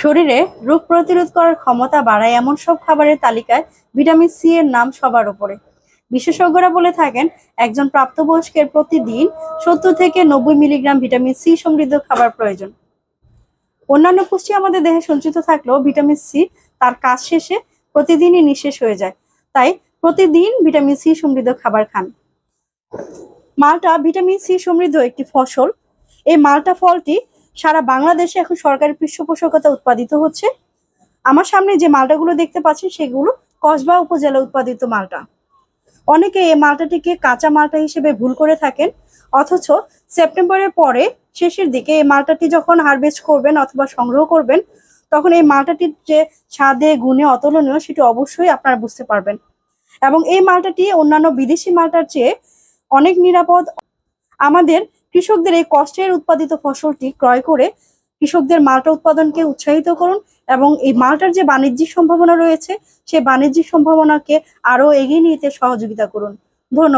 শরীরে রোগ প্রতিরোধ করার ক্ষমতা বাড়ায় এমন সব খাবারের তালিকায় ভিটামিন সি এর নাম সবার উপরে। বিশেষজ্ঞরা বলে থাকেন, একজন প্রাপ্তবয়স্কের প্রতিদিন সত্তর থেকে নব্বই মিলিগ্রাম ভিটামিন সি সমৃদ্ধ খাবার প্রয়োজন। অন্যান্য পুষ্টি আমাদের দেহে সঞ্চিত থাকলেও ভিটামিন সি তার কাজ শেষে প্রতিদিনই নিঃশেষ হয়ে যায়। তাই প্রতিদিন ভিটামিন সি সমৃদ্ধ খাবার খান। মালটা ভিটামিন সি সমৃদ্ধ একটি ফসল। এই মালটা ফলটি সারা বাংলাদেশে এখন সরকারি পৃষ্ঠপোষকতা উৎপাদিত হচ্ছে। আমার সামনে যে মালটাগুলো দেখতে পাচ্ছেন, সেগুলো কসবা উপজেলা উৎপাদিত মালটা। অনেকে এই মালটাটিকে কাঁচা মালটা হিসেবে ভুল করে থাকেন, অথচ সেপ্টেম্বরের পরে শেষের দিকে এই মালটাটি যখন হারভেস্ট করবেন অথবা সংগ্রহ করবেন, তখন এই মালটাটির যে স্বাদে গুণে অতুলনীয় সেটি অবশ্যই আপনারা বুঝতে পারবেন। এবং এই মালটাটি অন্যান্য বিদেশি মালটার চেয়ে অনেক নিরাপদ আমাদের কৃষকদের এই কষ্টের উৎপাদিত ফসলটি ক্রয় করে কৃষকদের মালটা উৎপাদনকে উৎসাহিত করুন এবং এই মালটার যে বাণিজ্যিক সম্ভাবনা রয়েছে সেই বাণিজ্যিক সম্ভাবনাকে আরও এগিয়ে নিতে সহযোগিতা করুন। ধন্যবাদ।